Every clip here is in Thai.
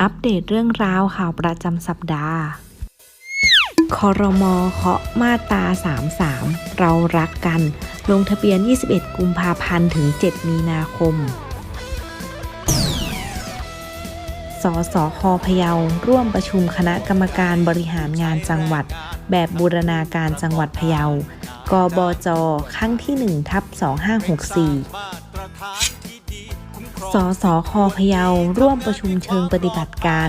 อัปเดตเรื่องราวข่าวประจำสัปดาห์คอรมอเคาะมาตรา 33 เรารักกัน ลงทะเบียน 21 กุมภาพันธ์ถึง 7 มีนาคม สสคพะเยาร่วมประชุมคณะกรรมการบริหารงานจังหวัด แบบบูรณาการจังหวัดพะเยากบจครั้งที่1ทับ2564 สสคพะเยาร่วมประชุมเชิงปฏิบัติการ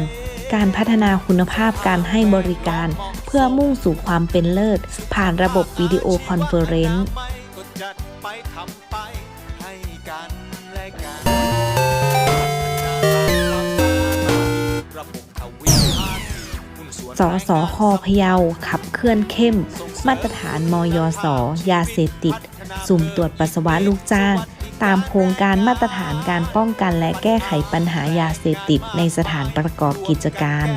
การพัฒนาคุณภาพการให้บริการ เพื่อมุ่งสู่ความเป็นเลิศ ผ่านระบบวิดีโอคอนเฟอเรนซ์ก็จัดไปทำไปให้กันและกันรนส่วนสสคพะเยาขับเคลื่อนเข้ม มาตรฐานมยสยาเสพติด สุ่มตรวจปัสสาวะลูกจ้าง ตามโครงการมาตรฐานการป้องกันและแก้ไขปัญหายาเสพติดในสถานประกอบกิจการ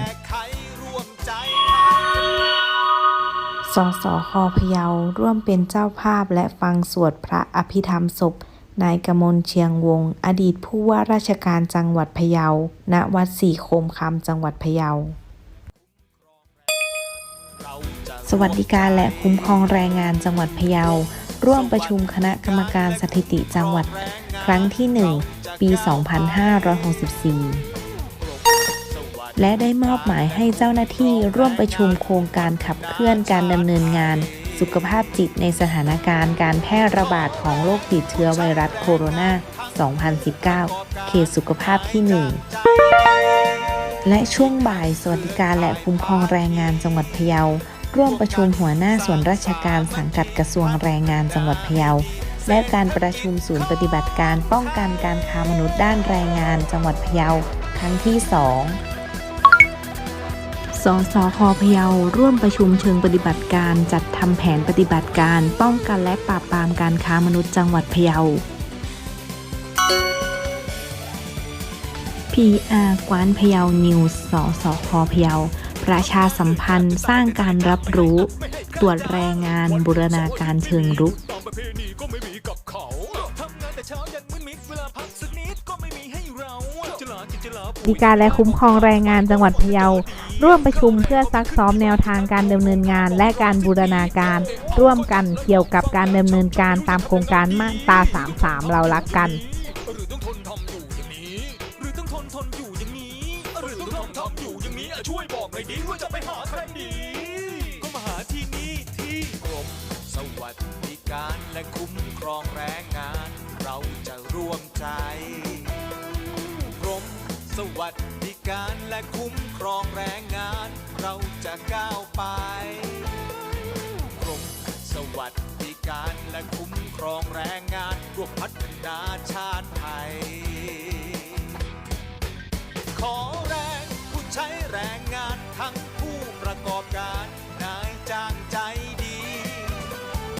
สสคพะเยาร่วมเป็นเจ้าภาพและฟังสวดพระอภิธรรมศพนายกมลเชียงวง อดีตผู้ว่าราชการจังหวัดพะเยา ณ วัดสี่โคมคำจังหวัดพะเยา สวัสดิการและคุ้มครองแรงงานจังหวัดพะเยา ร่วมประชุมคณะกรรมการสถิติจังหวัด ครั้งที่ 1 ปี 2564 และได้มอบหมายให้เจ้าหน้าที่ร่วมประชุมโครงการขับเคลื่อนการดำเนินงาน สุขภาพจิตในสถานการณ์การแพร่ระบาดของโรคติดเชื้อไวรัสโคโรนา 2019 เขตสุขภาพที่ 1 และช่วงบ่ายสวัสดิการและคุ้มครองแรงงานจังหวัดพะเยา ร่วมประชุมหัวหน้าส่วนราชการสังกัดกระทรวงแรงงานจังหวัดพะเยา และการประชุมศูนย์ปฏิบัติการป้องกันการค้ามนุษย์ด้านแรงงานจังหวัดพะเยาครั้งที่ 2 สสคพะเยาร่วมประชุมเชิงปฏิบัติการจัดทำแผนปฏิบัติการ ป้องกันและปราบปรามการค้ามนุษย์จังหวัดพะเยา PR กวานพะเยานิวส์สสคพะเยา ประชาสัมพันธ์สร้างการรับรู้ ตรวจแรงงานบูรณาการเชิงรุกดีกาดีการและคุ้มครองแรงงานจังหวัดพะเยา ร่วมประชุมเพื่อซักซ้อมแนวทางการดำเนินงานและการบูรณาการ ร่วมกันเกี่ยวกับการดำเนินการตามโครงการมาตรา33 เรารักกันหรือต้องทนทำอยู่อย่างนี้หรือต้องทนทนอยู่อย่างนี้ หรือต้องทนทำอยู่อย่างนี้อะช่วยบอกหน่อยดิว่าจะไปหาใครดีก็มาหาที่นี่ที่กรมสวัสดิการและคุ้มครองแรงงาน เราจะร่วมใจกรมสวัสดิการและคุ้มครองแรงงาน เราจะก้าวไปกรมสวัสดิการและคุ้มครองแรงงานร่วมพัฒนา